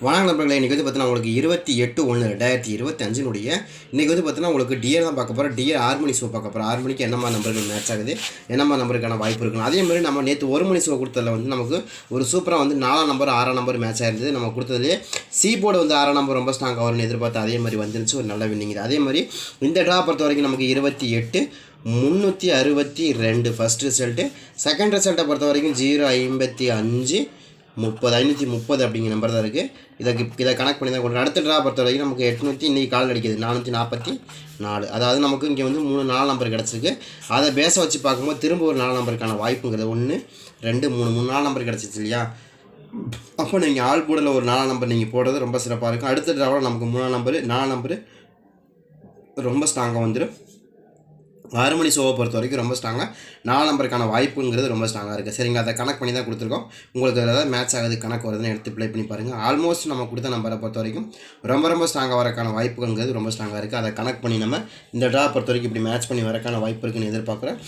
வணக்கம் நண்பர்களே இன்றைக்கி வந்து பார்த்தீங்கன்னா உங்களுக்கு இருபத்தி எட்டு ஒன்று ரெண்டாயிரத்தி இருபத்தி அஞ்சினுடைய இன்றைக்கி வந்து பார்த்தீங்கன்னா உங்களுக்கு டிஎர் தான் பார்க்க போகிறோம் டிஎர் ஆறு மணி ஷோ பார்க்க போகிறோம் ஆறு மணிக்கு என்னமா நம்பர்கள் மேட்ச் ஆகுது? என்னமா நம்பருக்கான வாய்ப்பு இருக்கும் அதே மாதிரி நம்ம நேற்று ஒரு மணி ஷோ கொடுத்ததில் வந்து நமக்கு ஒரு சூப்பராக வந்து நாலாம் நம்பர் ஆறாம் நம்பர் மேட்ச் ஆயிருந்தது. நம்ம கொடுத்ததுலேயே சி போர்டு வந்து ஆறாம் நம்பர் ரொம்ப ஸ்ட்ராங்காக வரும்னு எதிர்பார்த்து அதே மாதிரி வந்துருச்சு. ஒரு நல்ல வின்னிங் அதே மாதிரி இந்த ட்ரா பொறுத்த வரைக்கும் நமக்கு இருபத்தி எட்டு முந்நூற்றி அறுபத்தி ரெண்டு ஃபஸ்ட் ரிசல்ட்டு செகண்ட் ரிசல்ட்டை பொறுத்த வரைக்கும் ஜீரோ ஐம்பத்தி அஞ்சு முப்பது ஐநூற்றி முப்பது அப்படிங்கிற நம்பர் தான் இருக்குது இதை இதை கனெக்ட் பண்ணி தான் கொடுக்குறோம். அடுத்த ட்ரா பொறுத்த வரைக்கும் நமக்கு எட்நூற்றி இன்றைக்கி கால் கிடைக்கிது நானூற்றி நாற்பத்தி நாலு. அதாவது நமக்கு இங்கே வந்து மூணு நாலு நம்பர் கிடச்சிருக்கு. அதை பேச வச்சு பார்க்கும்போது திரும்ப ஒரு நாலு நம்பருக்கான வாய்ப்புங்கிறது ஒன்று ரெண்டு மூணு மூணு நாலு நம்பர் கிடச்சிச்சு இல்லையா? அப்போ நீங்கள் ஆள் போடல ஒரு நாலு நம்பர் நீங்கள் போடுறது ரொம்ப சிறப்பாக இருக்கும். அடுத்த ட்ராவில் நமக்கு மூணாம் நம்பரு நாலு நம்பரு ரொம்ப ஸ்ட்ராங்காக வந்துடும் ஆறு மணி ஷோவை பொறுத்த வரைக்கும் ரொம்ப ஸ்ட்ராங்காக நாலு நம்பருக்கான வாய்ப்புங்கிறது ரொம்ப ஸ்ட்ராங்காக இருக்குது சரிங்க அதை கனெக்ட் பண்ணி தான் கொடுத்துருக்கோம். உங்களுக்கு ஏதாவது மேட்ச் ஆகுது கணக்கு வருதுன்னு எடுத்து ப்ளே பண்ணி பாருங்கள் ஆல்மோஸ்ட் நம்ம கொடுத்த நம்பரை பொறுத்த வரைக்கும் ரொம்ப ரொம்ப ஸ்ட்ராங்காக வரக்கான வாய்ப்புங்கிறது ரொம்ப ஸ்ட்ராங்காக இருக்குது அதை கனெக்ட் பண்ணி நம்ம இந்த ட்ரா பொறுத்த வரைக்கும் இப்படி மேட்ச் பண்ணி வரக்கான வாய்ப்பு இருக்குன்னு எதிர்பார்க்குறேன்.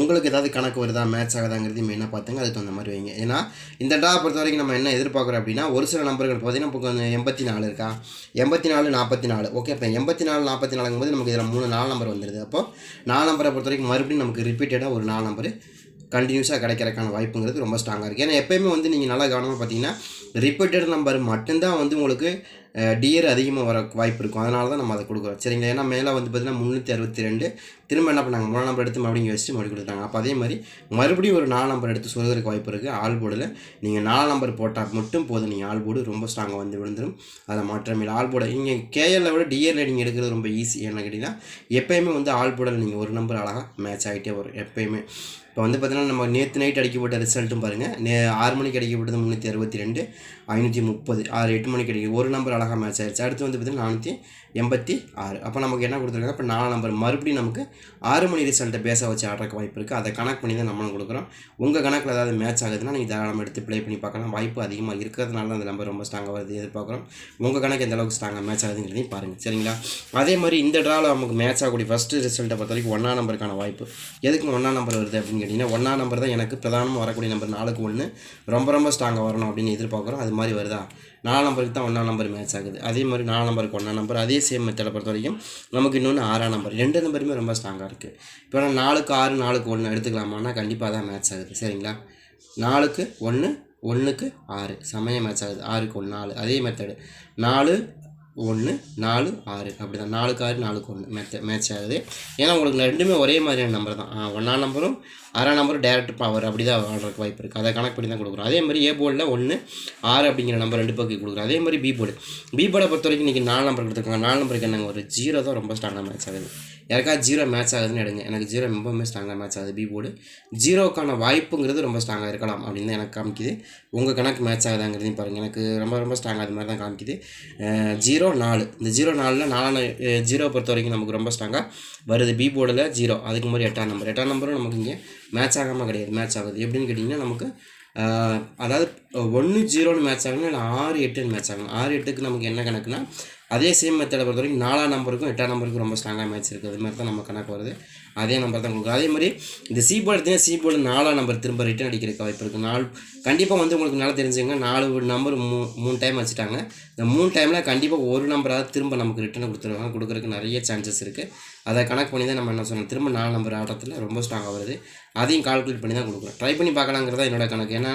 உங்களுக்கு ஏதாவது கணக்கு வருதா மேட்ச் ஆகுதாங்கிறது மெயினாக பார்த்துங்க. அதுக்கு தகுந்த மாதிரி வைங்க. ஏன்னா இந்த ட்ரா பொறுத்த வரைக்கும் நம்ம என்ன எதிர்பார்க்குறோம் அப்படின்னா ஒரு சில நம்பர்கள் பார்த்தீங்கன்னா இப்போ கொஞ்சம் எண்பத்தி நாலு இருக்கா? எண்பத்தி நாலு நாற்பத்தி நாலு. ஓகே இப்போ எண்பத்தி நாலு நாற்பத்தி நாலுங்கும்போது நமக்கு இதில் மூணு நாலு நம்பர் வந்துடுது அப்போ நாலு நம்பரை பொறுத்த வரைக்கும் மறுபடியும் நமக்கு ரிப்பீட்டடாக ஒரு நாலு நம்பர் கண்டினியூஸாக கிடைக்கிறக்கான வாய்ப்புங்கிறது ரொம்ப ஸ்ட்ராங்காக இருக்குது ஏன்னா எப்போயுமே வந்து நீங்கள் நல்லா கவனமாக பார்த்தீங்கன்னா ரிப்பீட்டட் நம்பர் மட்டும்தான் வந்து உங்களுக்கு டியர் அதிகமாக வர வாய்ப்பு இருக்கும். அதனால தான் நம்ம அதை கொடுக்குறோம். சரிங்களா? ஏன்னா மேலே வந்து பார்த்தீங்கன்னா முந்நூற்றி அறுபத்தி ரெண்டு திரும்ப என்ன பண்ணாங்க? மூணு நம்பர் எடுத்து மறுபடியும் இங்கே வச்சுட்டு மறுபடியும் கொடுத்தாங்க அப்போ அதே மாதிரி மறுபடியும் ஒரு நாலு நம்பர் எடுத்து சொல்கிறதுக்கு வாய்ப்பு இருக்குது ஆள் போர்டில் நீங்கள் நாலு நம்பர் போட்டால் மட்டும் போதும். நீங்கள் ஆள் போர்டு ரொம்ப ஸ்ட்ராங்காக வந்து விழுந்துடும் அதை மாற்றம் இல்லை. ஆள் போர்டை நீங்கள் கேஎல்ல விட டிஆர் நீங்கள் எடுக்கிறது ரொம்ப ஈஸி என்ன கேட்டிங்கன்னா எப்போயுமே வந்து ஆள் போர்டில் நீங்கள் ஒரு நம்பர் அழகாக மேட்ச் ஆகிட்டே வரும். எப்போயுமே. இப்போ வந்து பார்த்தீங்கன்னா நம்ம நேற்று நைட் அடிக்கப்பட்ட ரிசல்ட்டும் பாருங்கள் நே ஆறு மணிக்கு அடிக்கப்பட்டது முந்நூற்றி அறுபத்தி ரெண்டு ஐநூற்றி முப்பது. ஆறு எட்டு மணிக்கு அடிக்க ஒரு நம்பர் அழகாக மேட்ச் ஆயிடுச்சு அடுத்து வந்து பார்த்தீங்கன்னா நானூற்றி எண்பத்தி ஆறு. அப்போ நமக்கு என்ன கொடுத்துருக்காங்க? இப்போ நாலு நம்பர் மறுபடியும் நமக்கு ஆறு மணி ரிசல்ட்டை பேச வச்சு ஆடுறக்கு வாய்ப்பு இருக்குது அதை கனெக்ட் பண்ணி தான் நம்மளும் கொடுக்குறோம். உங்கள் கணக்கில் ஏதாவது மேட்ச் ஆகுதுன்னா நீங்கள் தாராளமாக எடுத்து ப்ளே பண்ணி பார்க்கலாம். வாய்ப்பு அதிகமாக இருக்கிறதுனால தான் அந்த நம்பர் ரொம்ப ஸ்ட்ராங்காக வருது எதிர்பார்க்குறோம். உங்கள் கணக்கு எந்த அளவுக்கு ஸ்ட்ராங்காக மேட்ச் ஆகுதுங்கிறதையும் பாருங்கள் சரிங்களா? அதே மாதிரி இந்த ட்ராவில் நமக்கு மேட்ச் ஆகக்கூடிய ஃபஸ்ட்டு ரிசல்ட்டை பொறுத்த வரைக்கும் ஒன்றா நம்பருக்கான வாய்ப்பு. எதுக்கு ஒன்றா நம்பர் வருது அப்படின்னு கேட்டிங்கன்னா ஒன்றா நம்பர் தான் எனக்கு பிரதானமாக வரக்கூடிய நம்பர் நாளுக்கு ஒன்று ரொம்ப ரொம்ப ஸ்ட்ராங்காக வரணும் அப்படின்னு எதிர்பார்க்குறோம். அது மாதிரி வருதா? நாலு நம்பருக்கு தான் ஒன்றாம் நம்பர் மேட்ச் ஆகுது. அதே மாதிரி நாலு நம்பருக்கு ஒன்றாம் நம்பர் அதே சேம் மெத்தடை பொறுத்த வரைக்கும் நமக்கு இன்னொன்று ஆறாம் நம்பர் ரெண்டு நம்பருமே ரொம்ப ஸ்ட்ராங்காக இருக்குது இப்போ நான் நாலுக்கு ஆறு நாலுக்கு ஒன்று எடுத்துக்கலாமான்னா கண்டிப்பாக தான் மேட்ச் ஆகுது. சரிங்களா? நாலுக்கு ஒன்று ஒன்றுக்கு ஆறு. சமயம் மேட்ச் ஆகுது. ஆறுக்கு ஒன்று நாலு. அதே மெத்தடு நாலு ஒன்று நாலு ஆறு. அப்படி தான் நாலுக்கு ஆறு நாலுக்கு ஒன்று மேட்ச் மேட்ச் ஆகுது. ஏன்னா உங்களுக்கு ரெண்டுமே ஒரே மாதிரியான நம்பர் தான். ஒன்றாம் நம்பரும் ஆறாம் நம்பரும் டேரக்ட் பவர் அப்படி தான் ஆடுறதுக்கு வாய்ப்பு இருக்குது அதை கணக்கு பண்ணி தான் கொடுக்குறோம். அதே மாதிரி ஏ போர்டில் ஒன்று ஆறு அப்படிங்கிற நம்பர் ரெண்டு பக்கம் கொடுக்குறோம். அதே மாதிரி பி போர்டு பி போர்டை பொறுத்த வரைக்கும் இன்றைக்கி நாலு நம்பர் கொடுத்துருக்காங்க. நாலு நம்பருக்கு என்னங்க? ஒரு ஜீரோ தான் ரொம்ப ஸ்ட்ராங்காக மேட்ச் ஆகுது. யாருக்காவது ஜீரோ மேட்ச் ஆகுதுன்னு எடுங்க. எனக்கு ஜீரோ ரொம்பவுமே ஸ்ட்ராங்காக மேட்ச் ஆகுது. பி போர்டு ஜீரோக்கான வாய்ப்புங்கிறது ரொம்ப ஸ்ட்ராங்காக இருக்கலாம் அப்படின்னு தான் எனக்கு காமிக்குது. உங்கள் கணக்கு மேட்ச் ஆகுதாங்கிறதையும் பாருங்கள் எனக்கு ரொம்ப ரொம்ப ஸ்ட்ராங்காக அது மாதிரி தான் காமிக்குது. ஜீரோ நாலு இந்த ஜீரோ நாலில் நாலான ஜீரோ பொறுத்த வரைக்கும் நமக்கு ரொம்ப ஸ்ட்ராங்காக வருது. பி போர்டில் ஜீரோ அதுக்கு மாதிரி எட்டாம் நம்பர் எட்டாம் நம்பரும் நமக்கு இங்கே மேட்ச் ஆகாமல் கிடையாது. மேட்ச் ஆகுது. எப்படின்னு கேட்டிங்கன்னா நமக்கு அதாவது ஒன்று ஜீரோன்னு மேட்ச் ஆகணும் இல்லை ஆறு எட்டுன்னு மேட்ச் ஆகணும். ஆறு எட்டுக்கு நமக்கு என்ன கணக்குனா அதே சேம் மெத்தடை பொறுத்த வரைக்கும் நாலாம் நம்பருக்கும் எட்டாம் நம்பருக்கும் ரொம்ப ஸ்ட்ராங்காக மேட்ச் இருக்குது அது மாதிரி தான் நம்ம கணக்கு வருது. அதே நம்பர் தான் கொடுக்கும் அதே மாதிரி இந்த சி போர்டு எடுத்தீங்கன்னா சி போர்டு நாலாம் நம்பர் திரும்ப ரிட்டன் அடிக்கிறதுக்கு வாய்ப்பு இருக்குது நாலு கண்டிப்பாக வந்து உங்களுக்கு நல்லா தெரிஞ்சுங்க நாலு நம்பர் மூ மூணு டைம் வச்சுட்டாங்க இந்த மூணு டைமில் கண்டிப்பாக ஒரு நம்பராக திரும்ப நமக்கு ரிட்டன் கொடுத்துருவாங்க. கொடுக்குறதுக்கு நிறைய சான்சஸ் இருக்குது அதை கணக்கு பண்ணி தான் நம்ம என்ன சொன்னோம் திரும்ப நாலு நம்பர் ஆட்டத்தில் ரொம்ப ஸ்ட்ராங்காக வருது. அதையும் கால்குலேட் பண்ணி தான் கொடுக்குறோம். ட்ரை பண்ணி பார்க்கலாங்கிறதா என்னோட கணக்கு. ஏன்னா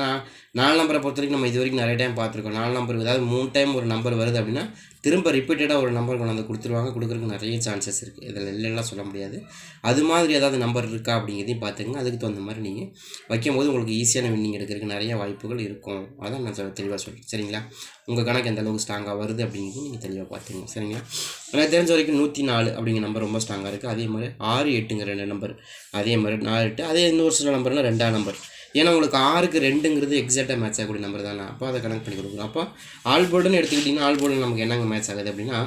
நாலு நம்பரை பொறுத்த வரைக்கும் நம்ம இது வரைக்கும் நிறைய டைம் பார்த்துருக்கோம். நாலு நம்பர் ஏதாவது மூணு டைம் ஒரு நம்பர் வருது அப்படின்னா திரும்ப ரிப்பீட்டடாக ஒரு நம்பர் கொண்டு வந்து கொடுத்துருவாங்க. கொடுக்குறதுக்கு நிறைய சான்சஸ் இருக்குது இதில் இல்லைலாம் சொல்ல முடியாது. அது மாதிரி ஏதாவது நம்பர் இருக்கா அப்படிங்கிறதையும் பார்த்துங்க அதுக்கு தகுந்த மாதிரி நீங்கள் வைக்கும்போது உங்களுக்கு ஈஸியான வின்னிங் எடுக்கிறதுக்கு நிறைய வாய்ப்புகள் இருக்கும். அதான் நான் சொல்ல தெளிவாக சொல்கிறேன் சரிங்களா? உங்கள் கணக்கு எந்த அளவுக்கு ஸ்ட்ராங்காக வருது அப்படிங்கிறது நீங்கள் தெளிவாக பார்த்துங்க சரிங்களா? எனக்கு தெரிஞ்ச வரைக்கும் நூற்றி நாலு அப்படிங்கிற நம்பர் ரொம்ப ஸ்ட்ராங்காக இருக்குது அதே மாதிரி ஆறு எட்டுங்கிற ரெண்டு நம்பர் அதே மாதிரி நாலு எட்டு. அதே இன்னொரு சில நம்பர்னால் ரெண்டாம் நம்பர் ஏன்னா உங்களுக்கு ஆறுக்கு ரெண்டுங்கிறது எக்ஸாக்டாக மேட்ச் ஆகக்கூடிய நம்பர் தானே. அப்போ அதை கனெக்ட் பண்ணி கொடுக்குறோம் அப்போ ஆல் போர்டுன்னு எடுத்துக்கிட்டிங்கன்னா ஆல் போர்டில் நமக்கு என்னங்க மேட்ச் ஆகுது அப்படின்னா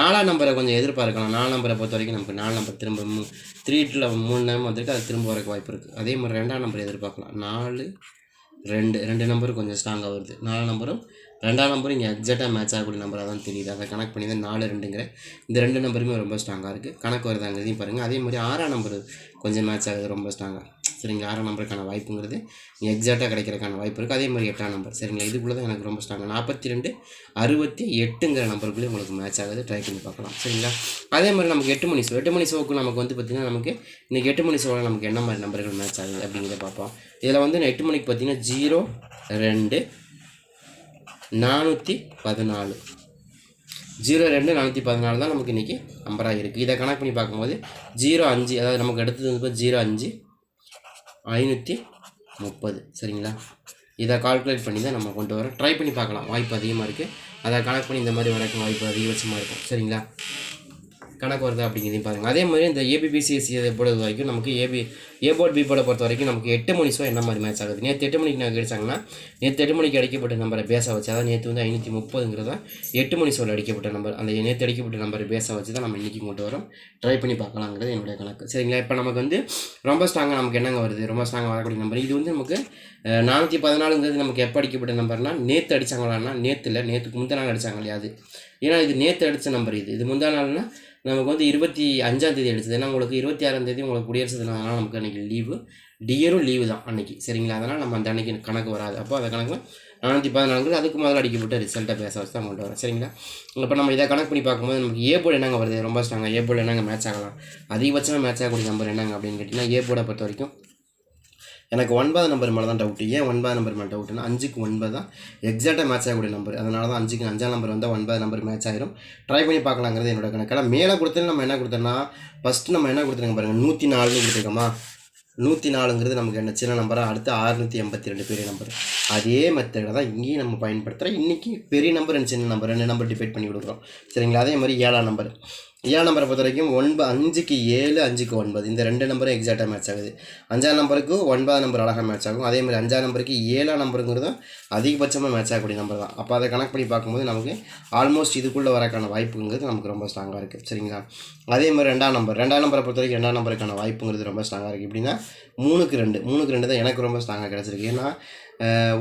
நாலாம் நம்பரை கொஞ்சம் எதிர்பார்க்கலாம். நாலு நம்பரை பொறுத்த வரைக்கும் நமக்கு நாலு நம்பர் திரும்ப மூ த்ரீ டூல மூணு நம்பர் வந்திருக்கு அது திரும்ப வரக்கு வாய்ப்பு இருக்குது அதே மாதிரி ரெண்டாம் நம்பர் எதிர்பார்க்கலாம். நாலு ரெண்டு ரெண்டு நம்பரும் கொஞ்சம் ஸ்ட்ராங்காக வருது. நாலு நம்பரும் ரெண்டாம் நம்பரும் இங்கே எக்ஸாக்டாக மேட்ச் ஆகக்கூடிய நம்பராக தான் தெரியுது. அதை கனெக்ட் பண்ணி தான் நாலு ரெண்டுங்கிற இந்த ரெண்டு நம்பருமே ரொம்ப ஸ்ட்ராங்காக இருக்குது கணக்கு வருதாங்கிறதையும் பாருங்கள் அதே மாதிரி ஆறாம் நம்பர் கொஞ்சம் மேட்ச் ஆகுது ரொம்ப ஸ்ட்ராங்காக சரிங்களா ஆறாம் நம்பருக்கான வாய்ப்புங்கிறது. எக்ஸாக்டாக கிடைக்கிறதுக்கான வாய்ப்பு இருக்குது அதே மாதிரி எட்டாம் நம்பர். சரிங்களா? இதுக்குள்ளே தான் எனக்கு ரொம்ப ஸ்ட்ராங் நாற்பத்தி ரெண்டு அறுபத்தி எட்டுங்கிற நம்பருக்குள்ளே உங்களுக்கு மேட்ச் ஆகுது. ட்ரை பண்ணி பார்க்கலாம். சரிங்களா? அதே மாதிரி நமக்கு எட்டு மணி ஷோ எட்டு மணி ஷோவுக்கு நமக்கு வந்து பார்த்திங்கன்னா நமக்கு இன்றைக்கி எட்டு மணி ஷோவில் நமக்கு என்ன மாதிரி நம்பர்கள் மேட்ச் ஆகுது அப்படிங்கிறத பார்ப்போம். இதில் வந்து நான் எட்டு மணிக்கு பார்த்தீங்கன்னா ஜீரோ ரெண்டு நானூற்றி பதினாலு. ஜீரோ ரெண்டு நானூற்றி பதினாலு தான் நமக்கு இன்றைக்கி நம்பராக இருக்குது இதை கணக்கு பண்ணி பார்க்கும்போது ஜீரோ அஞ்சு அதாவது நமக்கு அடுத்தது வந்து ஜீரோ அஞ்சு ஐநூற்றி முப்பது சரிங்களா? இதை கால்குலேட் பண்ணி தான் நம்ம கொண்டு வரோம் ட்ரை பண்ணி பார்க்கலாம். வாய்ப்பு அதிகமாக இருக்குது அதை கணக்கு பண்ணி இந்த மாதிரி வரைக்கும் வாய்ப்பு அதிகபட்சமாக இருக்கும் சரிங்களா? கணக்கு வருது அப்படிங்கிறதையும் பாருங்கள் அதே மாதிரி இந்த ஏபிபிசிஎஸ்சி பொறுத்த வரைக்கும் நமக்கு ஏபி ஏ போர்ட் பி போர்டை பொறுத்த வரைக்கும் நமக்கு எட்டு மணி ஷோ என்ன மாதிரி மேட்ச் ஆகுது? நேற்று எட்டு மணிக்கு நாங்கள் அடிச்சாங்கன்னா நேற்று எட்டு மணிக்கு அடிக்கப்பட்ட நம்பரை பேச வச்சு அதான் நேற்று வந்து ஐநூற்றி முப்பதுங்கிறத எட்டு மணி ஷோவில் அடிக்கப்பட்ட நம்பர் அந்த நேற்று அடிக்கப்பட்ட நம்பரை பேச வச்சு தான் நம்ம இன்றைக்கி கொண்டு வரோம். ட்ரை பண்ணி பார்க்கலாங்கிறது என்னுடைய கணக்கு. சரிங்களா? இப்போ நமக்கு வந்து ரொம்ப ஸ்ட்ராங்காக நமக்கு என்னங்க வருது? ரொம்ப ஸ்ட்ராங்காக வரக்கூடிய நம்பர் இது வந்து நமக்கு நானூற்றி பதினாலுங்கிறது நமக்கு எப்போ அடிக்கப்பட்ட நம்பர்னா நேற்று அடித்தாங்களான்னா நேற்று இல்லை நேற்றுக்கு முந்தின நாள் அடித்தாங்க இல்லையா அது? ஏன்னா இது நேற்று அடித்த நம்பர் இது. இது முந்தா நாள்னா நமக்கு வந்து இருபத்தி அஞ்சாம் தேதி உங்களுக்கு இருபத்தி ஆறாம் தேதி உங்களுக்கு குடியரசு தினம். அதனால் நமக்கு அன்றைக்கி லீவு டியரும் லீவு தான் அன்றைக்கி சரிங்களா? அதனால் நம்ம அந்த அன்றைக்கி கணக்கு வராது. அப்போ அந்த கணக்கு நானூற்றி பதினாலு அதுக்கு முதல்ல அடிக்கப்பட்ட ரிசல்ட்டை பேச வச்சு தான் கொண்டு வரோம் சரிங்களா? இப்போ நம்ம இதை கணக்கு பண்ணி பார்க்கும்போது நமக்கு ஏ போர்டு என்னங்க வருது? ரொம்ப ஸ்ட்ராங்காக ஏ போர்டு என்னங்க மேட்ச் ஆகலாம்? அதிகபட்சமாக மேட்ச் ஆகக்கூடிய நம்பர் என்னங்க அப்படின்னு கேட்டிங்கன்னா ஏ போர்டை பொறுத்த வரைக்கும் எனக்கு ஒன்பது நம்பர் மேலே தான் டவுட் ஏன் ஒன்பது நம்பர் மேலே டவுட்னா அஞ்சுக்கு ஒன்பது தான் எக்ஸாக்டாக மேட்ச் ஆகக்கூடிய நம்பர் அதனால தான் அஞ்சுக்கு அஞ்சாம் நம்பர் வந்தால் ஒன்பது நம்பர் மேட்ச் ஆயிரும். ட்ரை பண்ணி பார்க்கலாங்கிறது என்னோட கணக்கு. ஆனால் மேலே கொடுத்தது நம்ம என்ன கொடுத்தோம்னா ஃபஸ்ட்டு நம்ம என்ன கொடுத்துருங்க பாருங்கள் நூற்றி நாலுன்னு கொடுத்துருக்கோமா? நூற்றி நாலுங்கிறது நமக்கு என்ன? சின்ன நம்பராக அடுத்து அறுநூற்றி எண்பத்தி ரெண்டு பெரிய நம்பர் அதே மெத்தடை தான் இங்கேயும் நம்ம பயன்படுத்துகிறோம் இன்றைக்கி பெரிய நம்பர் அண்ட் சின்ன நம்பர் ரெண்டு நம்பர் டிபைட் பண்ணி கொடுக்குறோம். சரிங்களா? அதே மாதிரி ஏழாம் நம்பர் ஏழாம் நம்பரை பொறுத்த வரைக்கும் ஒன்பது அஞ்சுக்கு ஏழு அஞ்சுக்கு ஒன்பது. இந்த ரெண்டு நம்பரும் எக்ஸாக்டாக மேட்ச் ஆகுது. அஞ்சாம் நம்பருக்கு ஒன்பதாம் நம்பர் அழகாக மேட்ச் ஆகும். அதே மாதிரி அஞ்சாம் நம்பருக்கு ஏழாம் நம்பருங்கிறதும் அதிகபட்சமாக மேட்ச் ஆகக்கூடிய நம்பர் தான். அப்போ அதை கணக்கு பண்ணி பார்க்கும்போது நமக்கு ஆல்மோஸ்ட் இதுக்குள்ளே வரக்கான வாய்ப்புங்கிறது நமக்கு ரொம்ப ஸ்ட்ராங்காக இருக்குது சரிங்களா? அதே மாதிரி ரெண்டாம் நம்பர். ரெண்டாம் நம்பரை பொறுத்த வரைக்கும் ரெண்டாம் நம்பருக்கான வாய்ப்புங்கிறது ரொம்ப ஸ்ட்ராங்காக இருக்குது எப்படின்னா மூணுக்கு ரெண்டு. மூணுக்கு ரெண்டு தான் எனக்கு ரொம்ப ஸ்ட்ராங்காக கிடச்சிருக்கு. ஏன்னா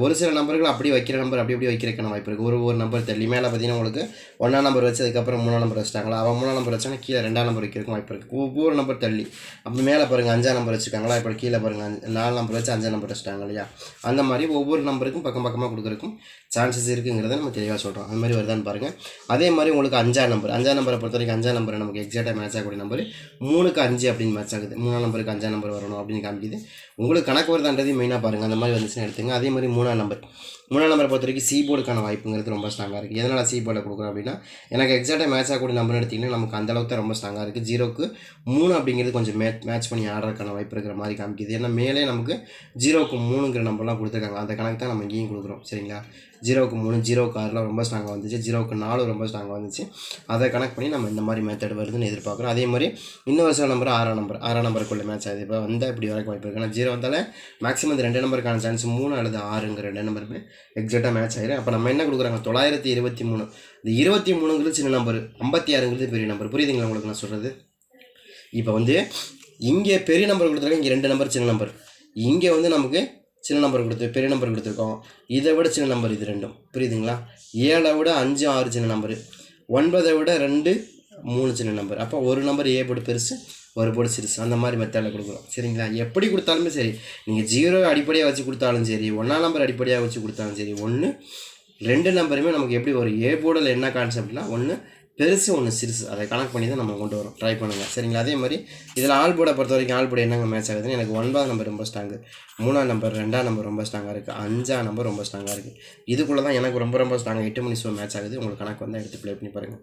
ஒரு சில நம்பர்கள் அப்படி வைக்கிற நம்பர் அப்படி அப்படி வைக்கிறக்கான வாய்ப்பு இருக்குது ஒரு ஒரு நம்பர் தள்ளி மேலே பார்த்தீங்கன்னா உங்களுக்கு ஒன்றாம் நம்பர் வச்சு அதுக்கப்புறம் மூணாம் நம்பர் வச்சிட்டாங்களா? அவன் மூணாம் நம்பர் வச்சாங்கன்னா கீழே ரெண்டாம் நம்பர் வைக்கிறதுக்கும் வாய்ப்பு இருக்குது ஒவ்வொரு நம்பர் தள்ளி அப்போ மேலே பாருங்கள் அஞ்சாம் நம்பர் வச்சுருக்காங்களா இப்போ கீழே பாருங்கள் அஞ்சு நாலு நம்பர் வச்சு அஞ்சாம் நம்பர் வச்சுட்டாங்க இல்லையா? அந்த மாதிரி ஒவ்வொரு நம்பருக்கும் பக்கம் பக்கமாக கொடுக்குறதுக்கும் சான்சஸ் இருக்குங்கிறத நம்ம தெளிவாக சொல்கிறோம் அந்த மாதிரி வருதான்னு பாருங்கள் அதே மாதிரி உங்களுக்கு அஞ்சாம் நம்பர். அஞ்சாம் நம்பரை பொறுத்த வரைக்கும் அஞ்சாம் நம்பர் நமக்கு எக்ஸாக்டாக மேட்ச் ஆகக்கூடிய நம்பர் மூணுக்கு அஞ்சு அப்படின்னு மேட்ச் ஆகுது. மூணாம் நம்பருக்கு அஞ்சாம் நம்பர் வரணும் அப்படின்னு காமிக்குது. உங்களுக்கு கணக்கு வருதான்றதையும் மெயினாக பாருங்கள் அந்த மாதிரி வந்துச்சுன்னா எடுத்துங்க. அதே அதே மாதிரி மூணாம் நம்பர் மூணாம் நம்பரை பொறுத்த வரைக்கும் சி போர்டுக்கான வாய்ப்புங்கிறது ரொம்ப ஸ்ட்ராங்காக இருக்குது எதனால் சி போர்டில் கொடுக்குறோம் அப்படின்னா எனக்கு எக்ஸாக்டாக மேட்ச் ஆகக்கூடிய நம்பர் எடுத்திங்கன்னா நமக்கு அந்த அளவுக்கு தான் ரொம்ப ஸ்ட்ராங்காக இருக்குது ஜீரோக்கு மூணு அப்படிங்கிறது கொஞ்சம் மே மேட்ச் பண்ணி ஆடுறதுக்கான வாய்ப்பு இருக்கிற மாதிரி காமிக்குது. ஏன்னா மேலே நமக்கு ஜீரோக்கு மூணுங்கிற நம்பர்லாம் கொடுத்துருக்காங்க. அந்த கணக்கு தான் நம்ம இங்கேயும் கொடுக்குறோம். சரிங்களா? ஜீரோக்கு மூணு ஜீரோக்கு ஆறுலாம் ரொம்ப ஸ்ட்ராங்காக வந்துச்சு. ஜீரோக்கு நாலு ரொம்ப ஸ்ட்ராங்காக வந்துச்சு. அதை கணக்கு பண்ணி நம்ம இந்த மாதிரி மெத்தட் வருதுன்னு எதிர்பார்க்குறோம். அதே மாதிரி இன்னொரு சில நம்பர் ஆறாம் நம்பர் ஆறாம் நம்பருக்குள்ள மேட்ச் ஆகுது. இப்போ வந்தால் இப்படி வரைக்கும் வாய்ப்பு இருக்குது ஆனால் ஜீரோ வந்தாலே மேக்ஸிமம் இந்த ரெண்டு நம்பருக்கான சான்ஸ் மூணு அல்லது ஆறுங்கிற ரெண்டு நம்பருமே எக்ஸாக்டாக மேட்ச் ஆயிரும். அப்போ நம்ம என்ன கொடுக்குறாங்க? தொள்ளாயிரத்தி இருபத்தி மூணு. இந்த இருபத்தி மூணுங்கிறது சின்ன நம்பர் ஐம்பத்தி ஆறுங்கிறது பெரிய நம்பர் புரியுதுங்களா உங்களுக்கு நான் சொல்கிறது இப்போ வந்து இங்கே பெரிய நம்பர் கொடுத்துருக்கோம் இங்கே ரெண்டு நம்பர் சின்ன நம்பர் இங்கே வந்து நமக்கு சின்ன நம்பர் கொடுத்து பெரிய நம்பர் கொடுத்துருக்கோம். இதை விட சின்ன நம்பர் இது ரெண்டும். புரியுதுங்களா? ஏழை விட அஞ்சு ஆறு சின்ன நம்பர் ஒன்பதை விட ரெண்டு மூணு சின்ன நம்பர் அப்போ ஒரு நம்பர் ஏ பெருசு ஒரு பொடி சிறுசு அந்த மாதிரி மெத்தடில் கொடுக்குறோம். சரிங்களா? எப்படி கொடுத்தாலுமே சரி நீங்கள் ஜீரோ அடிப்படையாக வச்சு கொடுத்தாலும் சரி ஒன்றாம் நம்பர் அடிப்படையாக வச்சு கொடுத்தாலும் சரி ஒன்று ரெண்டு நம்பருமே நமக்கு எப்படி ஒரு ஏ போர்டில் என்ன கான்செப்ட்னா ஒன்று பெருசு ஒன்று சிறுசு. அதை கணக்கு பண்ணி தான் நம்ம கொண்டு வரோம். ட்ரை பண்ணுங்கள் சரிங்களா? அதே மாதிரி இதில் ஆல் போர்டை பொறுத்த வரைக்கும் ஆல் போர்டு என்னங்க மேட்ச் ஆகுதுன்னு எனக்கு ஒன்பதாம் நம்பர் ரொம்ப ஸ்ட்ராங்கு மூணாம் நம்பர் ரெண்டாம் நம்பர் ரொம்ப ஸ்ட்ராங்காக இருக்குது அஞ்சாம் நம்பர் ரொம்ப ஸ்ட்ராங்காக இருக்குது இதுக்குள்ளே தான் எனக்கு ரொம்ப ரொம்ப ஸ்ட்ராங்காக எட்டு மணி ஷோ மேட்ச் ஆகுது. உங்களுக்கு கணக்கு வந்தால் எடுத்து ப்ளே பண்ணி பாருங்கள்